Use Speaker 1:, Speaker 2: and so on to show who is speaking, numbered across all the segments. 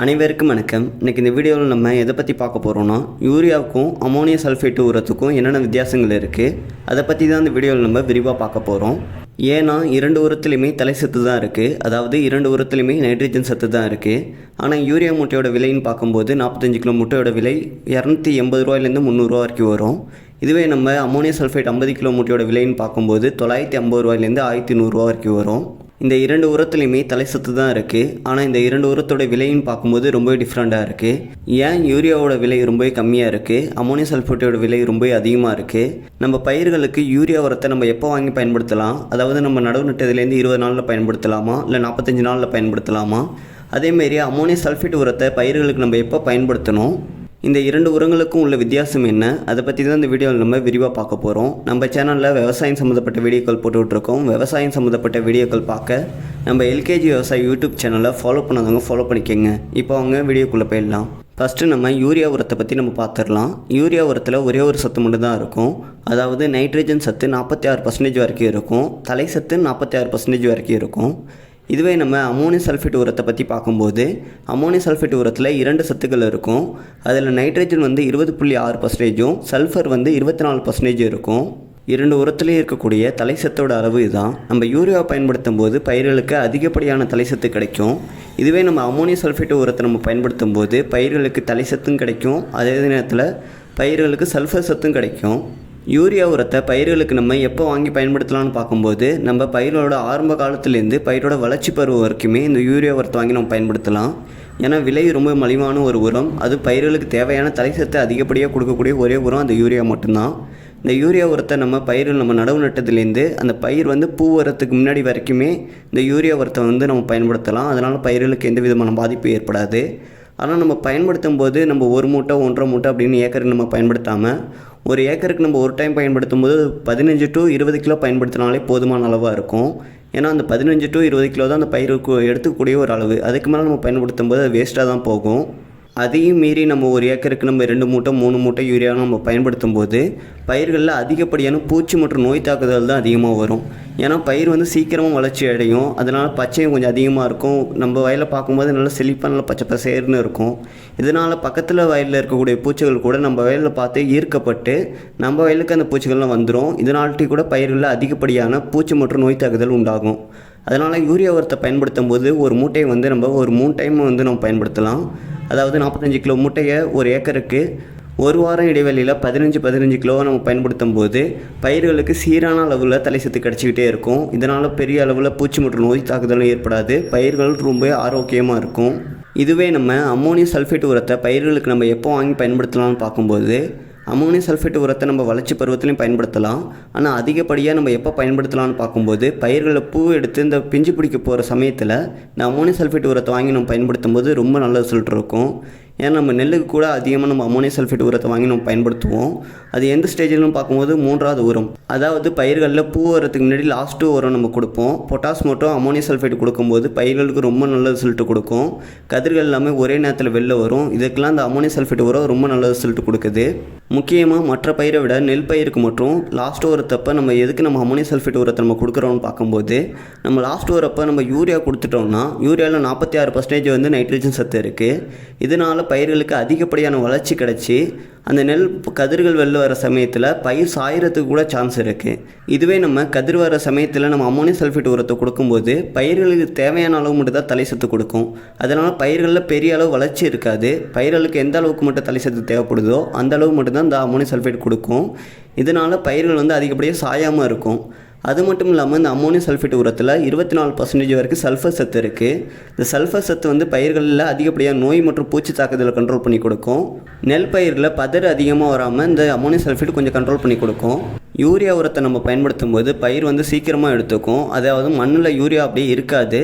Speaker 1: அனைவருக்கும் வணக்கம். இன்றைக்கி இந்த வீடியோவில் நம்ம எதை பற்றி பார்க்க போகிறோம்னா யூரியாவுக்கும் அமோனியா சல்ஃபேட்டு உரத்துக்கும் என்னென்ன வித்தியாசங்கள் இருக்குது அதை பற்றி தான் இந்த வீடியோவில் நம்ம விரிவாக பார்க்க போகிறோம் ஏன்னா இரண்டு உரத்துலையுமே தலை சத்து தான் இருக்குது அதாவது இரண்டு உரத்துலையுமே நைட்ரஜன் சத்து தான் இருக்குது ஆனால் யூரியா முட்டையோட விலைன்னு பார்க்கும்போது நாற்பத்தஞ்சு கிலோ முட்டையோட விலை இரநூத்தி எண்பது ரூபாயிலேருந்து முந்நூறுரூவா வரைக்கும் வரும். இதுவே நம்ம அமோனியா சல்ஃபேட் ஐம்பது கிலோ முட்டையோட விலைன்னு பார்க்கும்போது தொள்ளாயிரத்தி ஐம்பது ரூபாயிலேருந்து ஆயிரத்தி நூறுரூவா வரைக்கும் வரும். இந்த இரண்டு உரத்துலையுமே தலை சத்து தான் இருக்குது ஆனால் இந்த இரண்டு உரத்தோட விலைன்னு பார்க்கும்போது ரொம்ப டிஃப்ரெண்ட்டாக இருக்குது ஏன் யூரியாவோட விலை ரொம்ப கம்மியாக இருக்குது அமோனியம் சல்ஃபேட்டோட விலை ரொம்ப அதிகமாக இருக்குது நம்ம பயிர்களுக்கு யூரியா உரத்தை நம்ம எப்போ வாங்கி பயன்படுத்தலாம்? அதாவது நம்ம நடவு நட்டதுலேருந்து இருபது நாளில் பயன்படுத்தலாமா? இல்லை நாற்பத்தஞ்சு நாளில் பயன்படுத்தலாமா? அதேமாரி அமோனியம் சல்ஃபேட் உரத்தை பயிர்களுக்கு நம்ம எப்போ பயன்படுத்தணும்? இந்த இரண்டு உரங்களுக்கும் உள்ள வித்தியாசம் என்ன? அதை பற்றி தான் இந்த வீடியோவில் நம்ம விரிவாக பார்க்க போகிறோம் நம்ம சேனலில் விவசாயம் சம்மந்தப்பட்ட வீடியோக்கள் போட்டுட்ருக்கோம் விவசாயம் சம்மந்தப்பட்ட வீடியோக்கள் பார்க்க நம்ம எல்கேஜி விவசாய யூடியூப் சேனலை ஃபாலோ பண்ணாதவங்க ஃபாலோ பண்ணிக்கோங்க. இப்போ அவங்க வீடியோக்குள்ளே போயிடலாம். ஃபஸ்ட்டு நம்ம யூரியா உரத்தை பற்றி நம்ம பார்த்துடலாம் யூரியா உரத்தில் ஒரே ஒரு சத்து மட்டும் தான் இருக்கும். அதாவது நைட்ரஜன் சத்து நாற்பத்தி ஆறு பர்சன்டேஜ் வரைக்கும் இருக்கும். தலை சத்து நாற்பத்தி ஆறு பர்சன்டேஜ் வரைக்கும் இருக்கும். இதுவே நம்ம அமோனியம் சல்ஃபேட் உரத்தை பற்றி பார்க்கும்போது அமோனியம் சல்ஃபேட் உரத்தில் இரண்டு சத்துக்கள் இருக்கும். அதில் நைட்ரஜன் வந்து இருபது புள்ளி ஆறு பர்சன்டேஜும் சல்ஃபர் வந்து இருபத்தி நாலு பர்சன்டேஜ் இருக்கும். இரண்டு உரத்துலேயே இருக்கக்கூடிய தலைசத்தோட அளவு இதுதான். நம்ம யூரியா பயன்படுத்தும் போது பயிர்களுக்கு அதிகப்படியான தலைசத்து கிடைக்கும். இதுவே நம்ம அமோனியம் சல்ஃபேட் உரத்தை நம்ம பயன்படுத்தும் போது பயிர்களுக்கு தலைசத்தும் கிடைக்கும். அதே நேரத்தில் பயிர்களுக்கு சல்ஃபர் சத்தும் கிடைக்கும். யூரியா உரத்தை பயிர்களுக்கு நம்ம எப்போ வாங்கி பயன்படுத்தலாம்னு பார்க்கும்போது நம்ம பயிரோட ஆரம்ப காலத்துலேருந்து பயிரோட வளர்ச்சி பருவம் வரைக்குமே இந்த யூரியா உரத்தை வாங்கி நம்ம பயன்படுத்தலாம். ஏன்னா விலை ரொம்ப மலிவான ஒரு உரம். அது பயிர்களுக்கு தேவையான தலைசத்தை அதிகப்படியாக கொடுக்கக்கூடிய ஒரே உரம் அந்த யூரியா மட்டும்தான். இந்த யூரியா உரத்தை நம்ம பயிர்கள் நம்ம நடவு நட்டதுலேருந்து அந்த பயிர் வந்து பூ வரத்துக்கு முன்னாடி வரைக்குமே இந்த யூரியா உரத்தை வந்து நம்ம பயன்படுத்தலாம். அதனால் பயிர்களுக்கு எந்த விதமான பாதிப்பும் ஏற்படாது. ஆனால் நம்ம பயன்படுத்தும் போது நம்ம ஒரு மூட்டை ஒன்றரை மூட்டை அப்படின்னு ஏக்கருக்கு நம்ம பயன்படுத்தாமல் ஒரு ஏக்கருக்கு நம்ம ஒரு டைம் பயன்படுத்தும் போது பதினஞ்சு டு இருபது கிலோ பயன்படுத்தினாலே போதுமான அளவாக இருக்கும். ஏன்னா அந்த பதினஞ்சு டு இருபது கிலோ தான் அந்த பயிருக்கு எடுத்துக்கக்கூடிய ஒரு அளவு. அதுக்கு மேலே நம்ம பயன்படுத்தும் போது அது வேஸ்ட்டாக தான் போகும். அதையும் மீறி நம்ம ஒரு ஏக்கருக்கு நம்ம ரெண்டு மூட்டை மூணு மூட்டை யூரியா நம்ம பயன்படுத்தும் போது பயிர்களில் அதிகப்படியான பூச்சி மற்றும் நோய் தாக்குதல் தான் அதிகமாக வரும். ஏன்னா பயிர் வந்து சீக்கிரமாக வளர்ச்சி அடையும். அதனால் பச்சையும் கொஞ்சம் அதிகமாக இருக்கும். நம்ம வயலை பார்க்கும்போது நல்லா செழிப்பாக நல்லா பச்சை பசேர்னு இருக்கும். இதனால் பக்கத்தில் வயலில் இருக்கக்கூடிய பூச்சிகள் கூட நம்ம வயலில் பார்த்து ஈர்க்கப்பட்டு நம்ம வயலுக்கு அந்த பூச்சிகள்லாம் வந்துடும் இதனால்ட்டி கூட பயிர்களில் அதிகப்படியான பூச்சி மற்றும் நோய் தாக்குதல் உண்டாகும். அதனால் யூரியா உரத்தை பயன்படுத்தும் போது ஒரு மூட்டையை வந்து நம்ம ஒரு மூணு டைம் வந்து நம்ம பயன்படுத்தலாம். அதாவது நாற்பத்தஞ்சு கிலோ மூட்டையை ஒரு ஏக்கருக்கு ஒரு வாரம் இடைவெளியில் பதினஞ்சு பதினஞ்சு கிலோ நம்ம பயன்படுத்தும் போது பயிர்களுக்கு சீரான அளவில் தலை சத்து கிடச்சிக்கிட்டே இருக்கும். இதனால் பெரிய அளவில் பூச்சி மற்றும் நோய் தாக்குதலும் ஏற்படாது. பயிர்கள் ரொம்ப ஆரோக்கியமாக இருக்கும். இதுவே நம்ம அம்மோனியம் சல்ஃபேட் உரத்தை பயிர்களுக்கு நம்ம எப்போ வாங்கி பயன்படுத்தலாம்னு பார்க்கும்போது அமோனியம் சல்ஃபேட் உரத்தை நம்ம வளர்ச்சி பருவத்திலையும் பயன்படுத்தலாம். ஆனால் அதிகப்படியாக நம்ம எப்போ பயன்படுத்தலாம்னு பார்க்கும்போது பயிர்களில் பூ எடுத்து இந்த பிஞ்சு பிடிக்க போகிற சமயத்தில் இந்த அமோனியம் சல்ஃபேட் உரத்தை வாங்கி நம்ம பயன்படுத்தும் போது ரொம்ப நல்ல ரிசல்ட் இருக்கும். ஏன்னா நம்ம நெல்லுக்கு கூட அதிகமாக நம்ம அமோனியம் சல்ஃபேட் உரத்தை வாங்கி நம்ம பயன்படுத்துவோம். அது எந்த ஸ்டேஜிலும் பார்க்கும்போது மூன்றாவது உரம். அதாவது பயிர்களில் பூ வரத்துக்கு முன்னாடி லாஸ்ட்டு உரம் நம்ம கொடுப்போம். பொட்டாஸ் மட்டும் அமோனியம் சல்ஃபேட் கொடுக்கும்போது பயிர்களுக்கு ரொம்ப நல்ல ரிசல்ட் கொடுக்கும். கதிர்கள் எல்லாமே ஒரே நேரத்தில் வெளில வரும். இதுக்கெல்லாம் அந்த அமோனியம் சல்ஃபேட் உரம் ரொம்ப நல்ல ரிசல்ட் கொடுக்குது. முக்கியமாக மற்ற பயிரை விட நெல் பயிருக்கு மட்டும் லாஸ்ட் உரத்தப்போ நம்ம எதுக்கு நம்ம அமோனியம் சல்ஃபேட் உரத்தை நம்ம கொடுக்குறோம்னு பார்க்கும்போது நம்ம லாஸ்ட் உரப்போ நம்ம யூரியா கொடுத்துட்டோம்னா யூரியாவில் நாற்பத்தி ஆறு பர்சன்டேஜ் வந்து நைட்ரஜன் சத்து இருக்குது இதனால் பயிர்களுக்கு அதிகப்படியான வளர்ச்சி கிடச்சி அந்த நெல் கதிர்கள் வெளில வர சமயத்தில் பயிர் சாயறதுக்கு கூட சான்ஸ் இருக்குது இதுவே நம்ம கதிர் வர சமயத்தில் நம்ம அமோனியம் சல்ஃபேட் உரத்தை கொடுக்கும்போது பயிர்களுக்கு தேவையான அளவு மட்டும் தான் தலை சத்து கொடுக்கும். அதனால் பயிர்களில் பெரிய அளவு வளர்ச்சி இருக்காது. பயிர்களுக்கு எந்த அளவுக்கு மட்டும் தலை சத்து தேவைப்படுதோ அந்த அளவு மட்டும்தான் இந்த அமோனியம் சல்ஃபேட் கொடுக்கும். இதனால் பயிர்கள் வந்து அதிகப்படியாக சாயாமல் இருக்கும். அது மட்டும் இல்லாமல் இந்த அம்மோனியம் சல்ஃபேட் உரத்தில் இருபத்தி நாலு பர்சன்டேஜ் வரைக்கும் சல்ஃபர் சத்து இருக்குது இந்த சல்ஃபர் சத்து வந்து பயிர்களில் அதிகப்படியாக நோய் மற்றும் பூச்சி தாக்குதலை கண்ட்ரோல் பண்ணி கொடுக்கும். நெல் பயிரில் பதர் அதிகமாக வராமல் இந்த அமோனியம் சல்ஃபேட் கொஞ்சம் கண்ட்ரோல் பண்ணி கொடுக்கும். யூரியா உரத்தை நம்ம பயன்படுத்தும் போது பயிர் வந்து சீக்கிரமாக எடுத்துக்கும். அதாவது மண்ணில் யூரியா அப்படியே இருக்காது.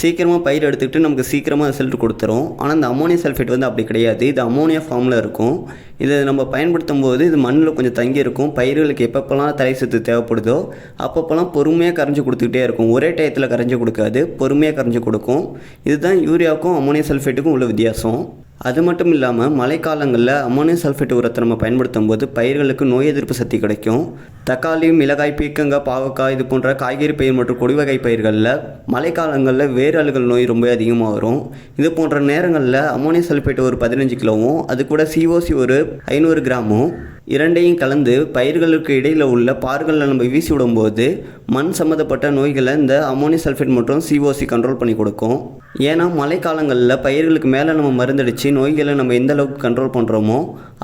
Speaker 1: சீக்கிரமாக பயிர் எடுத்துக்கிட்டு நமக்கு சீக்கிரமாக ரிசல்ட் கொடுத்துரும். ஆனால் இந்த அமோனியா சல்ஃபேட் வந்து அப்படி கிடையாது. இது அமோனியா ஃபார்மில் இருக்கும். இதை நம்ம பயன்படுத்தும் போது இது மண்ணில் கொஞ்சம் தங்கி இருக்கும். பயிர்களுக்கு எப்பப்போலாம் தலை சத்து தேவைப்படுதோ அப்பப்போலாம் பொறுமையாக கரைஞ்சி கொடுத்துக்கிட்டே இருக்கும். ஒரே டயத்தில் கரைஞ்சி கொடுக்காது பொறுமையாக கரைஞ்சி கொடுக்கும். இதுதான் யூரியாவுக்கும் அமோனியா சல்ஃபேட்டுக்கும் உள்ள வித்தியாசம். அது மட்டும் இல்லாமல் மழைக்காலங்களில் அமோனியம் சல்ஃபேட் உரத்தை நம்ம பயன்படுத்தும் போது பயிர்களுக்கு நோய் எதிர்ப்பு சக்தி கிடைக்கும். தக்காளி மிளகாய் பீக்கங்காய் பாவக்காய் இது போன்ற காய்கறி பயிர் மற்றும் கொடிவகை பயிர்களில் மழைக்காலங்களில் வேரல்கள் நோய் ரொம்ப அதிகமாக வரும். இது போன்ற நேரங்களில் அமோனியம் சல்ஃபேட் ஒரு பதினஞ்சு கிலோவும் அது கூட சிஓசி ஒரு ஐநூறு கிராமும். இரண்டையும் கலந்து பயிர்களுக்கு இடையில் உள்ள பார்களில் நம்ம வீசி விடும்போது மண் சம்மந்தப்பட்ட நோய்களை இந்த அமோனியம் சல்ஃபேட் மற்றும் சிஓசி கண்ட்ரோல் பண்ணி கொடுக்கும். ஏன்னா மழைக்காலங்களில் பயிர்களுக்கு மேலே நம்ம மருந்தடிச்சு நோய்களை நம்ம எந்த அளவுக்கு கண்ட்ரோல் பண்ணுறோமோ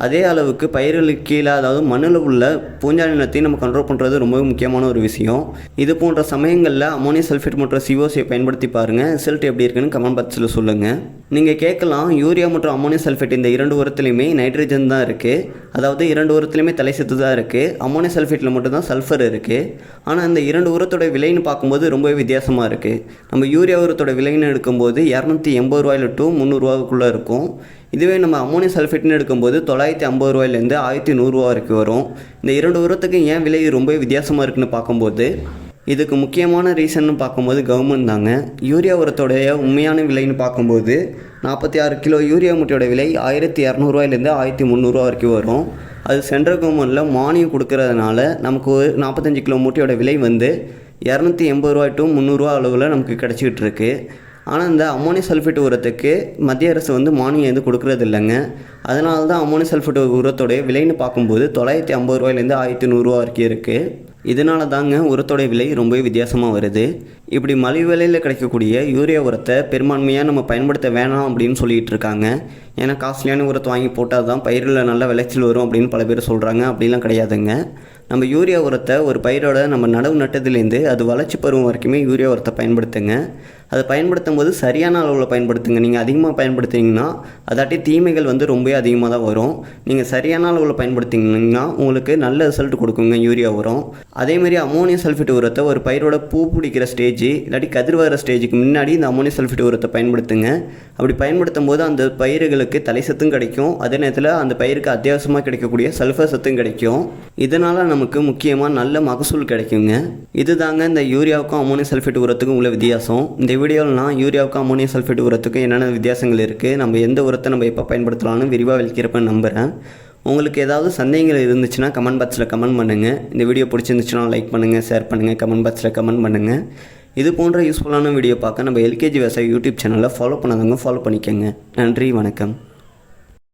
Speaker 1: அதே அளவுக்கு பயிர்களுக்கு கீழே அதாவது மண்ணில் உள்ள பூஞ்சான நிலத்தையும் நம்ம கண்ட்ரோல் பண்ணுறது ரொம்ப முக்கியமான ஒரு விஷயம். இது போன்ற சமயங்களில் அமோனியம் சல்ஃபேட் மற்றும் சிஓசியை பயன்படுத்தி பாருங்கள் ரிசல்ட் எப்படி இருக்குன்னு கமெண்ட் பாக்ஸில் சொல்லுங்கள் நீங்கள் கேட்கலாம் யூரியா மற்றும் அமோனியம் சல்ஃபேட் இந்த இரண்டு உரத்துலையுமே நைட்ரஜன் தான் இருக்குது அதாவது இரண்டு உரத்துலையுமே தலை சத்து தான் இருக்குது அமோனியம் சல்ஃபேட்டில் மட்டும்தான் சல்ஃபர் இருக்குது ஆனால் அந்த இரண்டு உரத்தோட விலைன்னு பார்க்கும்போது ரொம்பவே வித்தியாசமாக இருக்குது நம்ம யூரியா உரத்தோட விலைன்னு எடுக்கும்போது இரநூத்தி எண்பது ரூபாயில டு முந்நூறுரூவாக்குள்ளே இருக்கும். இதுவே நம்ம அமோனியம் சல்ஃபேட்னு எடுக்கும்போது தொள்ளாயிரத்தி ஐம்பது ரூபாயிலேருந்து ஆயிரத்தி நூறுரூவா வரைக்கும் வரும். இந்த இரண்டு உரத்துக்கு ஏன் விலை ரொம்பவே வித்தியாசமாக இருக்குன்னு பார்க்கும்போது இதுக்கு முக்கியமான ரீசன்னு பார்க்கும்போது கவர்மெண்ட் தாங்க. யூரியா உரத்தோடைய உண்மையான விலைன்னு பார்க்கும்போது நாற்பத்தி ஆறு கிலோ யூரியா முட்டையோட விலை ஆயிரத்தி இரநூறுவாயிலேருந்து ஆயிரத்தி முந்நூறுரூவா வரைக்கும் வரும். அது சென்ட்ரல் கவர்மெண்ட்டில் மானியம் கொடுக்கறதுனால நமக்கு ஒரு நாற்பத்தஞ்சு கிலோ மூட்டையோட விலை வந்து இரநூத்தி எண்பது ரூபாய் டு முந்நூறுரூவா அளவில் நமக்கு கிடச்சிக்கிட்டு இருக்கு. ஆனால் இந்த அம்மோனியம் சல்ஃபேட் உரத்துக்கு மத்திய அரசு வந்து மானியம் எதுவும் கொடுக்கறது இல்லைங்க. அதனால தான் அம்மோனியம் சல்ஃபேட் உரத்தோடைய விலைன்னு பார்க்கும்போது தொள்ளாயிரத்தி ஐம்பது ரூபாயிலேருந்து ஆயிரத்தி நூறுரூவா வரைக்கும் இருக்குது இதனால தாங்க உரத்தோடைய விலை ரொம்பவே வித்தியாசமாக வருது. இப்படி மலிவு விலையில் கிடைக்கக்கூடிய யூரியா உரத்தை பெரும்பான்மையாக நம்ம பயன்படுத்த வேணாம் அப்படின்னு சொல்லிட்டு இருக்காங்க. ஏன்னா காஸ்ட்லியான உரத்தை வாங்கி போட்டால் தான் பயிரில் நல்ல விளைச்சல் வரும் அப்படின்னு பல பேர் சொல்கிறாங்க அப்படிலாம் கிடையாதுங்க. நம்ம யூரியா உரத்தை ஒரு பயிரோட நம்ம நடவு நட்டதுலேருந்து அது வளர்ச்சி பருவம் வரைக்குமே யூரியா உரத்தை பயன்படுத்துங்க. அதை பயன்படுத்தும் போது சரியான அளவில் பயன்படுத்துங்க. நீங்கள் அதிகமாக பயன்படுத்தினீங்கன்னா அதாட்டி தீமைகள் வந்து ரொம்ப அதிகமாக தான் வரும். நீங்கள் சரியான அளவில் பயன்படுத்திங்கன்னா உங்களுக்கு நல்ல ரிசல்ட் கொடுக்குங்க யூரியா உரம். அதேமாதிரி அமோனியம் சல்ஃபேட் உரத்தை ஒரு பயிரோட பூ பிடிக்கிற ஸ்டேஜ் இல்லாட்டி கதிர் வர ஸ்டேஜுக்கு முன்னாடி இந்த அமோனியம் சல்ஃபேட் உரத்தை பயன்படுத்துங்க. அப்படி பயன்படுத்தும் போது அந்த பயிர்களுக்கு தலை சத்தும் கிடைக்கும். அதே நேரத்தில் அந்த பயிருக்கு அத்தியாவசியமாக கிடைக்கக்கூடிய சல்ஃபர் சத்தும் கிடைக்கும். இதனால் நமக்கு முக்கியமாக நல்ல மகசூல் கிடைக்குங்க. இதுதாங்க இந்த யூரியாவுக்கும் அமோனியம் சல்ஃபேட் உரத்துக்கும் உள்ள வித்தியாசம். இந்த வீடியோவில் நான் யூரியாவுக்கும் அமோனியம் சல்ஃபேட் உரத்துக்கும் என்னென்ன வித்தியாசங்கள் இருக்குது நம்ம எந்த உரத்தை நம்ம எப்போ பயன்படுத்தலாம்னு விரிவாக விளக்கிறப்ப நம்புகிறேன் உங்களுக்கு ஏதாவது சந்தேகங்கள் இருந்துச்சுன்னா கமெண்ட் பாக்ஸில் கமெண்ட் பண்ணுங்கள் இந்த வீடியோ பிடிச்சிருந்துச்சுன்னா லைக் பண்ணுங்கள் ஷேர் பண்ணுங்கள் கமெண்ட் பாக்ஸில் கமெண்ட் பண்ணுங்கள் இது போன்ற யூஸ்ஃபுல்லான வீடியோ பார்க்க நம்ம எல்கேஜி விவசாய யூடியூப் சேனலை ஃபாலோ பண்ணாதவங்க ஃபாலோ பண்ணிக்கோங்க. நன்றி வணக்கம்.